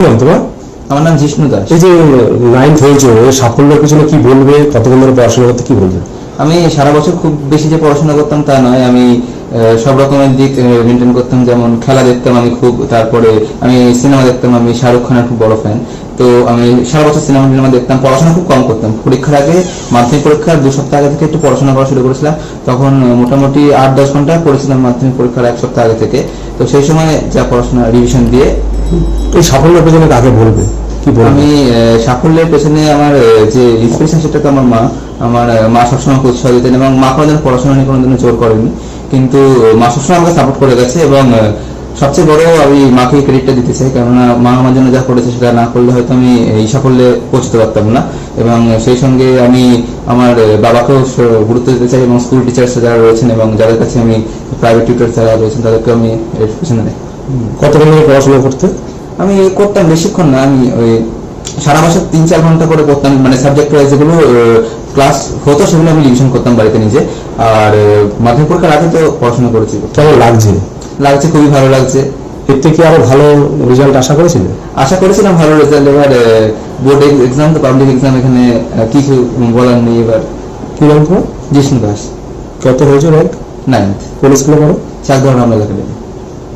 তোমার আমার নাম জিষ্ণু দাস। এই যে নাইন্থ হয়েছে সাফল্যের পিছনে কি বলবে? কতক্ষণ ধরে পড়াশোনা করতে কি বলবে? আমি সারা বছর খুব বেশি যে পড়াশোনা করতাম তা নয়। আমি সব রকমের দিক মেনটেন করতাম। যেমন খেলা দেখতাম আমি খুব তারপরে আমি সিনেমা দেখতাম। আমি শাহরুখ খানের খুব বড় ফ্যান তো আমি সারা বছর সিনেমা টিনেমা দেখতাম। পড়াশোনা খুব কম করতাম। পরীক্ষার আগে মাধ্যমিক পরীক্ষার দু সপ্তাহ আগে থেকে একটু পড়াশোনা করা শুরু করেছিলাম। তখন মোটামুটি আট দশ ঘণ্টা পড়েছিলাম মাধ্যমিক পরীক্ষার এক সপ্তাহ আগে থেকে। তো সেই সময় যা পড়াশোনা রিভিশন দিয়ে এই সাফল্যের পেছনে কাকে বলবে? কি আমি সাফল্যের পেছনে আমার যে ইন্সপিরেশন সেটা তো আমার মা আমার মা সবসময় উৎসাহ দিতেন এবং মা কোনোদিন পড়াশোনা নিয়ে কোনোদিনও জোর করেনি। কিন্তু, মা সবসময় আমাকে সাপোর্ট করে গেছে এবং সবচেয়ে বড় আমি মাকে ক্রেডিটটা দিতে চাই। কেননা মা আমার জন্য যা করেছে সেটা না করলে হয়তো আমি এই সাফল্যে পৌঁছতে পারতাম না। এবং সেই সঙ্গে আমি আমার বাবাকেও গুরুত্ব দিতে চাই এবং স্কুল টিচার্স যারা রয়েছেন এবং যাদের কাছে আমি প্রাইভেট টিউটার যারা রয়েছেন তাদেরকে আমি এর পেছনে কতক্ষণ ধরে পড়াশোনা করতে? আমি করতাম বেশিক্ষণ না আমি ওই সারা বছর তিন চার ঘণ্টা করে করতাম মানে সাবজেক্ট ওয়াইজ যেগুলো ক্লাস হতো সেগুলো আমি রিভিশন করতাম বাড়িতে নিজে। আর মাধ্যমিক পরীক্ষার আগে তো পড়াশোনা করেছি। কেমন লাগছে? লাগছে খুবই ভালো লাগছে। এর থেকে আরও ভালো রেজাল্ট আশা করেছিলে? আশা করেছিলাম ভালো রেজাল্ট এবার বোর্ড এক্সাম তো পাবলিক এক্সাম এখানে কিছু বলার নেই এবার। কি নাম তোমার জিষ্ণু দাস। কত হয়েছে র্যাঙ্ক নাইন্থ কোন স্কুলে পড়ো? চাকদহ রামলাল একাডেমি।